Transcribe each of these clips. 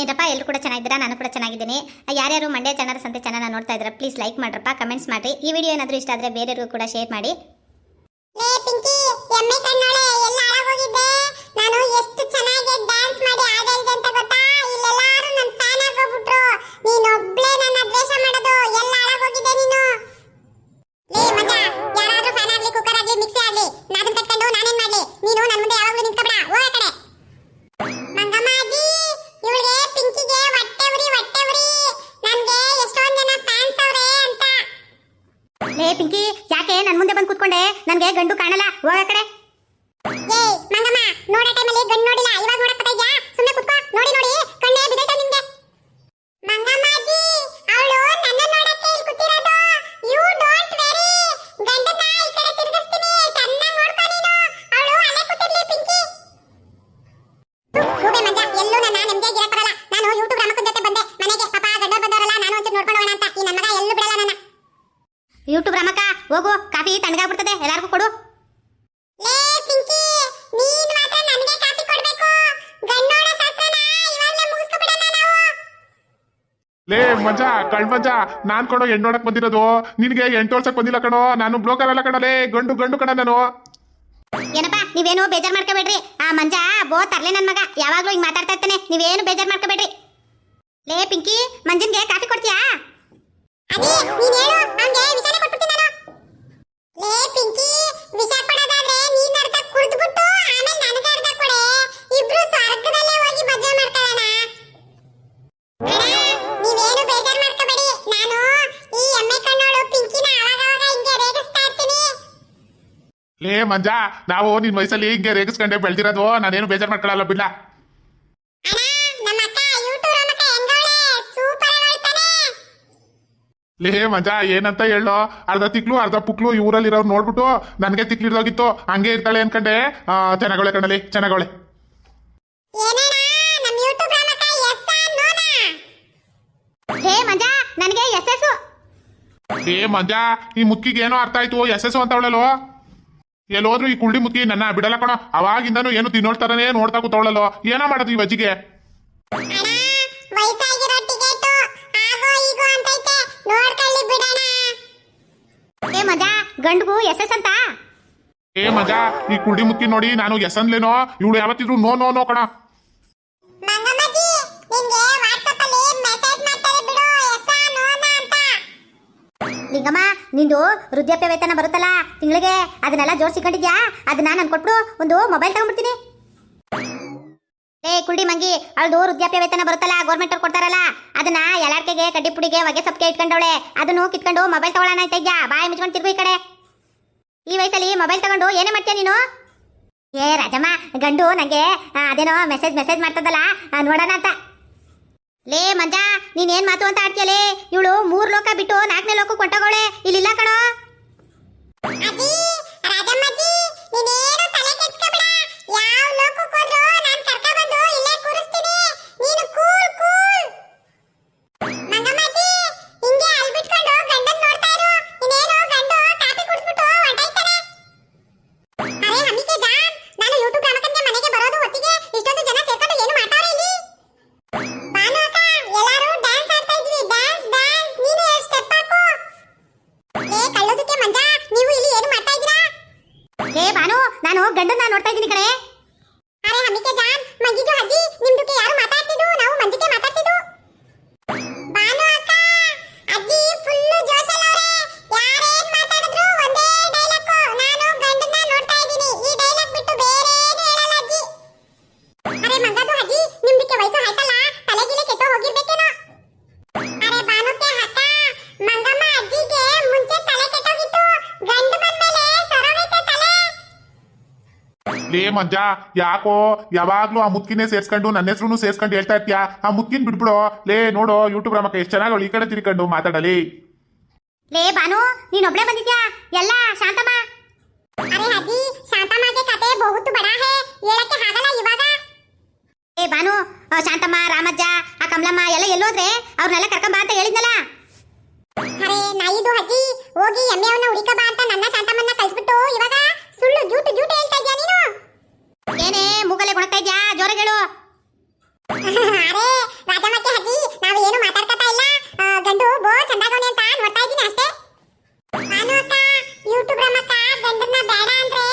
ಏನಪ್ಪ ಎಲ್ಲರೂ ಕೂಡ ಚೆನ್ನಾಗಿದ್ದೀರಾ? ನಾನು ಕೂಡ ಚೆನ್ನಾಗಿದ್ದೀನಿ. ಯಾರ್ಯಾರು ಮಂಡ್ಯ ಜನರ ಸಂತೆ ಚಾನಲ್ ನೋಡ್ತಾ ಇದ್ದೀರಾ ಪ್ಲೀಸ್ ಲೈಕ್ ಮಾಡ್ರಪ್ಪ ಕಮೆಂಟ್ಸ್ ಮಾಡಿ ಈ ವಿಡಿಯೋ ಏನಾದರೂ ಇಷ್ಟ ಆದರೆ ಬೇರೆಯವ್ರಿಗೂ ಕೂಡ ಶೇರ್ ಮಾಡಿ. ಲೇ ಪಿಂಕಿ, ಯಾಕೆ ನನ್ ಮುಂದೆ ಬಂದು ಕೂತ್ಕೊಂಡೆ? ನನ್ಗೆ ಗಂಡು ಕಾಣಲ್ಲ. ಹೋಗ ಕಡೆ. ಏಯ್, ಮಂಗಮ್ಮ, ನೋಡೋ ಟೈಮಲ್ಲಿ ಗಂಡು ನೋಡಿಲ್ಲ. ಇವಾಗ ನೋಡಕ್ ಸುಮ್ಮನೆ ಕುತ್ಕೋ. ನೋಡಿ ನೋಡಿ. ಕಣ್ಣೇ ಬಿದ್ದೈತೆ ನಿಮ್ಗೆ ಮಂಗಮ್ಮ ಅಜ್ಜಿ ಅವಳು ನನ್ನ ನೋಡಕ್ಕೆ ಇಲ್ಲಿ ಕೂತಿರೋದು ಯು ಡೋಂಟ್ ವೆರಿ ಗಂಡನ್ನ ಈ ಕಡೆ ತಿರುಗಿಸ್ತೀನಿ ಚೆನ್ನಾಗಿ ನೋಡ್ಕೊ ನೀನು ಅವಳು ಅಲ್ಲೇ ಕೂತಿರ್ಲಿ ಪಿಂಕಿ ಹೋಗೆ ಮಂಜ ಎಲ್ಲೂ ನನ್ನ ನೆಮ್ಮದಿ ಇರಕ್ ಬರಲ್ಲ ನಾನು ಯೂಟ್ಯೂಬ್ ರಾಮಕ್ಕನ ಜೊತೆ ಬಂದೆ ಮನೆಗೆ ಪಾಪ ಗಂಡ ಬಂದವರಲ್ಲ ನಾನು ಒಂಚೂರು ನೋಡ್ಕೊಂಡು ಹೋಗೋಣ ಅಂತ ಈ ನನ್ನ ಮಗ ಎಲ್ಲೂ ಬಿಡಲ್ಲ ನನ್ನ ಯೂಟ್ಯೂಬ್ ರಾಮಕ್ಕ ಹೋಗು ಕಾಫಿ ತಣ್ಣಗಾಗ್ಬಿಡ್ತದೆ ಎಲ್ಲಾರ್ಗೂ ಕೊಡು. ಲೇ ಪಿಂಕಿ ನೀನ್ ಮಾತ್ರ ನನಗೆ ಕಾಫಿ ಕೊಡ್ಬೇಕು. ಗಂಡೋಡ ಶಾಸ್ತ್ರನ ಇವಾಗ್ಲೇ ಮುಗಿಸ್ಕೊಬಿಡೋಣ ನಾವು. ಲೇ ಮಜ ಕಳ್ ಮಜಾ ನಾನ್ ಕಣೋ ಹೆಣ್ಣು ನೋಡಕ್ ಬಂದಿರೋದು ನಿನಗೆ ಎಂಟು ವರ್ಷಕ್ ಬಂದಿಲ್ಲ ಕಣೋ ನಾನು ಬ್ರೋಕರ್ ಅಲ್ಲ ಕಣ ಲೇ ಗಂಡು ಗಂಡು ಕಣ ನಾನು. ಏನಪ್ಪ ನೀವೇನು ಬೇಜಾರ್ ಮಾಡ್ಕೋಬೇಡ್ರಿ. ಆ ಮಂಜ ಬೋ ತರ್ಲೆ ನನ್ನ ಮಗ. ಯಾವಾಗ್ಲೂ ಹಿಂಗ್ ಮಾತಾಡ್ತಾ ಇರ್ತಾನೆ. ನೀವೇನು ಬೇಜಾರ್ ಮಾಡ್ಕೋಬೇಡ್ರಿ. ಲೇ ಪಿಂಕಿ ಮಂಜನ್ಗೆ ಕಾಫಿ ಕೊಡ್ತೀಯಾ? ಅದೇ ನೀನ್ ಹೇಳು ಅವ್ನ್ಗೆ ವಿಷಾನೇ ಲೇ ಮಂಜ ನಾವು ನಿನ್ ವಯಸ್ಸಲ್ಲಿ ಹಿಂಗೆ ರೇಗಿಸ್ಕೊಂಡೆ ಬೆಳ್ದಿರೋದು ನಾನೇನು ಬೇಜಾರ್ ಮಾಡ್ಕೊಳ್ಳಲ್ಲ ಬಿಡ್ಲ. ಲೇ ಮಂಜ ಏನಂತ ಹೇಳೋ? ಅರ್ಧ ತಿಕ್ಲು ಅರ್ಧ ಪುಕ್ಲು ಈ ಊರಲ್ಲಿರೋರು ನೋಡ್ಬಿಟ್ಟು ನನಗೆ ತಿಕ್ಲಿರ್ದೋಗಿತ್ತು ಹಂಗೆ ಇರ್ತಾಳೆ ಅನ್ಕಂಡೆ. ಚೆನ್ನಾಗಳೆ ಕಣಲಿ ಚೆನ್ನಾಗಳೆ ಏ ಮಂಜ ಈ ಮುಕ್ಕಿಗೆ ಏನೋ ಅರ್ಥ ಆಯ್ತು ಎಸ್ ಎಸ್ ಅಂತ ಅವಳಲ್ವ ಎಲ್ಲೋದ್ರು ಈ ಕುಳ್ಳಿ ಮುಕ್ಕಿ ನನ್ನ ಬಿಡಲ್ಲ ಕಣ. ಅವಾಗಿಂದನು ಏನು ತಿನ್ನೋಳ್ತಾರನೇ ನೋಡ್ತಾ ಕೂತವಳಲ್ಲೋ. ಏನೋ ಮಾಡೋದು ಈ ಬಜ್ಜಿಗೆ ಮಂಜ ಗಂಡುಗೂ ಎಸ್ ಎಸ್ ಅಂತ? ಏ ಮಜ ಈ ಕುಳ್ಳಿ ಮುಕ್ಕಿ ನೋಡಿ ನಾನು ಎಸ್ ಅನ್ಲೇನೋ? ಇವಳು ಯಾವತ್ತಿದ್ರು ನೋ ನೋ ನೋ ಕಣ. ಮಂಗಮ್ಮಜ್ಜಿ ಲಿಂಗಮ್ಮ ನಿಂದು ವೃದ್ಧಾಪ್ಯ ವೇತನ ಬರುತ್ತಲ್ಲ, ತಿಂಗಳಿಗೆ ಅದನ್ನೆಲ್ಲ ಜೋಡಿಸಿಕೊಂಡಿದ್ಯಾ? ಅದನ್ನ ನಾನು ಕೊಟ್ಬಿಡು, ಒಂದು ಮೊಬೈಲ್ ತಗೊಂಡ್ಬಿಡ್ತೀನಿ. ಏ, ಕುಡಿ ಮಂಗಿ, ಅವಳದು ವೃದ್ಧಾಪ್ಯ ವೇತನ ಬರುತ್ತಲ್ಲ ಗೌರ್ಮೆಂಟ್ ಅವ್ರು ಕೊಡ್ತಾರಲ್ಲ, ಅದನ್ನ ಎಲ್ಲಾರ್ಕೆಗೆ ಕಡ್ಡಿ ಪುಡಿಗೆ ಹೊಗೆ ಸೊಪ್ಪಿಗೆ ಇಟ್ಕೊಂಡವಳೆ, ಅದನ್ನು ಕಿತ್ಕೊಂಡು ಮೊಬೈಲ್ ತಗೊಳ್ಳೋಣ ಅಂತ ಇದ್ಯಾ? ಬಾಯಿ ಮುಚ್ಕೊಂಡು ತಿರ್ಗು ಈ ಕಡೆ. ಈ ವಯಸ್ಸಲ್ಲಿ ಮೊಬೈಲ್ ತಗೊಂಡು ಏನೇ ಮಾಡ್ತೀಯ ನೀನು? ಏ, ರಾಜಮ್ಮ, ಗಂಡು ನಂಗೆ ಅದೇನೋ ಮೆಸೇಜ್ ಮೆಸೇಜ್ ಮಾಡ್ತದಲ್ಲ ನೋಡೋಣ ಅಂತ. ಲೇ ಮಂಜ ನೀನ್ ಏನ್ ಮಾತು ಅಂತ ಆಡ್ತೀಯಲೇ? ಇವಳು ಮೂರ್ ಲೋಕ ಬಿಟ್ಟು ನಾಲ್ಕನೇ ಲೋಕ ಕೊಟ್ಟಗೋಳೆ ಇಲ್ಲಿಲ್ಲ ಕಣೋ. ಲೇ ಮಜ್ಜ, ಯಾಕೋ ಯಾವಾಗ್ಲೂ ಆ ಮುತ್ತಿನೇ ಸೇರ್ಸ್ಕೊಂಡು ನನ್ನ ಹೆಸರು ಸೇರ್ಸ್ಕೊಂಡು ಹೇಳ್ತಾ ಇರ್ತೀಯ? ಆ ಮುಕ್ಕಿನ ಬಿಟ್ಬಿಡು. ಲೇ, ನೋಡು ಯೂಟ್ಯೂಬ್ ರಾಮಕ್ಕ, ಎಷ್ಟು ಚೆನ್ನಾಗಿ ಅವಳು ಈ ಕಡೆ ತಿರ್ಕೊಂಡು ಮಾತಾಡಲಿ. ಲೇ ಬಾನು ನೀನ್ ಒಬ್ಳೆ ಬಂದಿದ್ಯಾ? ಎಲ್ಲ, ಶಾಂತಮ್ಮ? ಅರೆ ಅಜ್ಜಿ, ಶಾಂತಮ್ಮಗೆ ಕತೆ ಬಹುತ್ ಬಡ ಹೇ. ಹೇಳಕ್ಕೆ ಆಗಲ್ಲ ಇವಾಗ. ಏ ಬಾನು ಶಾಂತಮ್ಮ, ರಾಮಜ್ಜ, ಆ ಕಮಲಮ್ಮ ಎಲ್ಲ ಎಲ್ಲೋದ್ರೆ ಅವ್ರನ್ನೆಲ್ಲ ಕರ್ಕೊಂಬ ಅಂತ ಹೇಳಿದ್ನಲ್ಲ. ಅರೆ ನಾಯಿದು ಅಜ್ಜಿ, ಹೋಗಿ ಎಮ್ಮೆಯವನ್ನ ಹುಡುಕ ಬಾ ಅಂತ ನನ್ನ ಶಾಂತಮ್ಮನ್ನ ಕಳ್ಸ್ಬಿಟ್ಟು ಇವಾಗ ಸುಳ್ಳು ಜೂಟು ಜೂಟು ಹೇಳ್ತಾ ಇದ್ಯಾ ನೀನು ಏನೇ ಮೂಗಲೆ ಕೊಡ್ತಾ ಇದ್ಯಾ ಜೋರಾಗಿ ಹೇಳು ಅರೆ ರಾಜಮ್ಮಕ್ಕೆ ಅಜ್ಜಿ ನಾವು ಏನು ಮಾತಾಡ್ಕತಾ ಇಲ್ಲ ಆ, ಗಂಡು ಬೋ ಚಂದಾಗವನೆ ಅಂತ ನೋಡ್ತಾ ಇದ್ದೀನಿ ಅಷ್ಟೇ ನಾನು ಅಕ್ಕ ಯೂಟ್ಯೂಬ್ ರಮ್ಮಕ್ಕ ಗಂಡನ್ನ ಬೇಡ ಅಂದ್ರೆ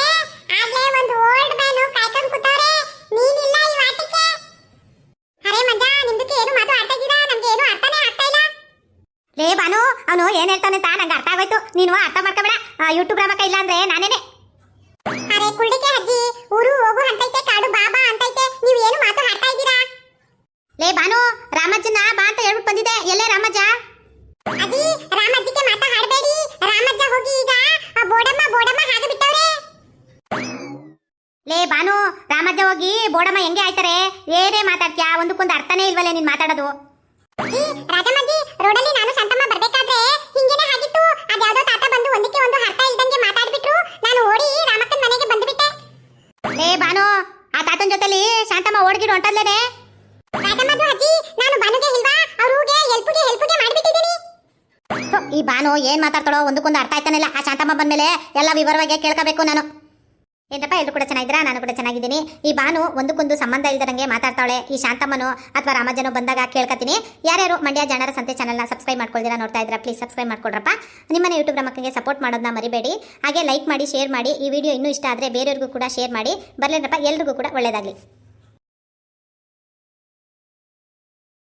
ಆಗ್ಲೇ ಒಂದು ಓಲ್ಡ್ ಮ್ಯಾನು ಕಾಯ್ಕೊಂಡು ಕೂತವ್ರೆ ನೀನಿಲ್ಲ ಈ ವಾಟಿಕೆ ಅರೆ ಮಂಜ ನಿಮ್ದಕ್ಕೆ ಏನು ಮಾತು ಆಡ್ತಾ ಇದ್ದೀರಾ ನಮ್ಗೆ ಏನು ಅರ್ಥನೇ ಆಗ್ತಾ ಇಲ್ಲ ಲೇ ಬಾನು ಅವನು ಏನ್ ಹೇಳ್ತಾನೆ ಅಂತ ನಂಗೆ ಅರ್ಥ ಆಗೋಯ್ತು. ನೀನು ಅರ್ಥ ಮಾಡ್ಕೋಬೇಡ. ಯೂಟ್ಯೂಬ್ ರಾಮಕ್ಕ ಇಲ್ಲ ಅಂದ್ರೆ ನಾನೇನೆ. ಅರೆ ಕುಳ್ಳಿಕೆ ಅಜ್ಜಿ ಊರು ಹೋಗು ಅಂತೈತೆ ಕಾಡು ಬಾಬಾ ಅಂತೈತೆ. ನೀವು ಏನು ಮಾತು ಹಾಡ್ತಾ ಇದ್ದೀರಾ? ಲೇ ಬಾನು ರಾಮಜ್ಜನ ಬಾ ಅಂತ ಹೇಳ್ಬಿಟ್ಟು ಬಂದಿದೆ ಎಲ್ಲೇ ರಾಮಜ್ಜ? ಅಜ್ಜಿ ರಾಮಜ್ಜಿಗೆ ಮಾತಾ ಹಾಡಬೇಡಿ. ರಾಮಜ್ಜ ಹೋಗಿ ಈಗ ಬೋಡಮ್ಮ ಬೋಡಮ್ಮ ಹಾಗೆ ಬಿಟ್ಟವ್ರೆ. ಲೇ ಬಾನು ರಾಮಜ್ಜ ಹೋಗಿ ಬೋಡಮ್ಮ ಹೆಂಗೆ ಆಯ್ತಾರೆ? ಏನೇ ಮಾತಾಡ್ತೀಯಾ? ಒಂದಕ್ಕೊಂದು ಅರ್ಥನೇ ಇಲ್ವಲ್ಲ ನೀನ್ ಮಾತಾಡೋದು. ರಾಜಮ್ಮಜ್ಜಿ ರೋಡಲ್ಲಿ ನಾನು ಬಾನು ಆ ತಾತನ ಜೊತೆಲಿ ಶಾಂತಮ್ಮ ಓಡ್ಗಿಡು ಹೊಂಟಲ್ಲೇನೆ ರಾಜಮ್ಮದು ಅಜ್ಜಿ ನಾನು ಬಾನುಗೆ ಇಲ್ವಾ? ಅವ್ರಿಗೆ ಹೆಲ್ಪ್ಗೆ ಹೆಲ್ಪ್ಗೆ ಮಾಡ್ಬಿಟ್ಟಿದ್ದೀನಿ. ಈ ಬಾನು ಏನ್ ಮಾತಾಡ್ತಾಳೋ ಒಂದಕ್ಕೊಂದು ಅರ್ಥ ಆಯ್ತಾನಲ್ಲ ಆ ಶಾಂತಮ್ಮ ಬಂದ್ಮೇಲೆ ಎಲ್ಲ ವಿವರವಾಗಿ ಕೇಳ್ಕೋಬೇಕು ನಾನು. ಏನಪ್ಪ ಎಲ್ಲರೂ ಕೂಡ ಚೆನ್ನಾಗಿದ್ದೀರಾ? ನಾನು ಕೂಡ ಚೆನ್ನಾಗಿದ್ದೀನಿ. ಈ ಬಾನು ಒಂದಕ್ಕೊಂದು ಸಂಬಂಧ ಇಲ್ಲದಂಗೆ ಮಾತಾಡ್ತಾಳೆ ಈ ಶಾಂತಮ್ಮನು ಅಥವಾ ರಾಮಜನು ಬಂದಾಗ ಕೇಳ್ಕತ್ತೀನಿ. ಯಾರ್ಯಾರು ಮಂಡ್ಯ ಜನರ ಸಂತೆ ಚಾನಲ್ನ ಸಬ್ಸ್ಕ್ರೈಬ್ ಮಾಡ್ಕೊಳ್ತೀರಾ ನೋಡ್ತಾ ಇದ್ದೀರಾ ಪ್ಲೀಸ್ ಸಬ್ಸ್ಕ್ರೈಬ್ ಮಾಡ್ಕೊಡ್ರಪ್ಪ. ನಿಮ್ಮನೆ ಯೂಟ್ಯೂಬ್ ಮಕ್ಕಳಿಗೆ ಸಪೋರ್ಟ್ ಮಾಡೋದನ್ನ ಮರಿಬೇಡಿ. ಹಾಗೆ ಲೈಕ್ ಮಾಡಿ ಶೇರ್ ಮಾಡಿ. ಈ ವಿಡಿಯೋ ಇನ್ನೂ ಇಷ್ಟ ಆದರೆ ಬೇರೆಯವ್ರಿಗೂ ಕೂಡ ಶೇರ್ ಮಾಡಿ. ಬರಲೇನಪ್ಪ, ಎಲ್ರಿಗೂ ಕೂಡ ಒಳ್ಳೆಯದಾಗಲಿ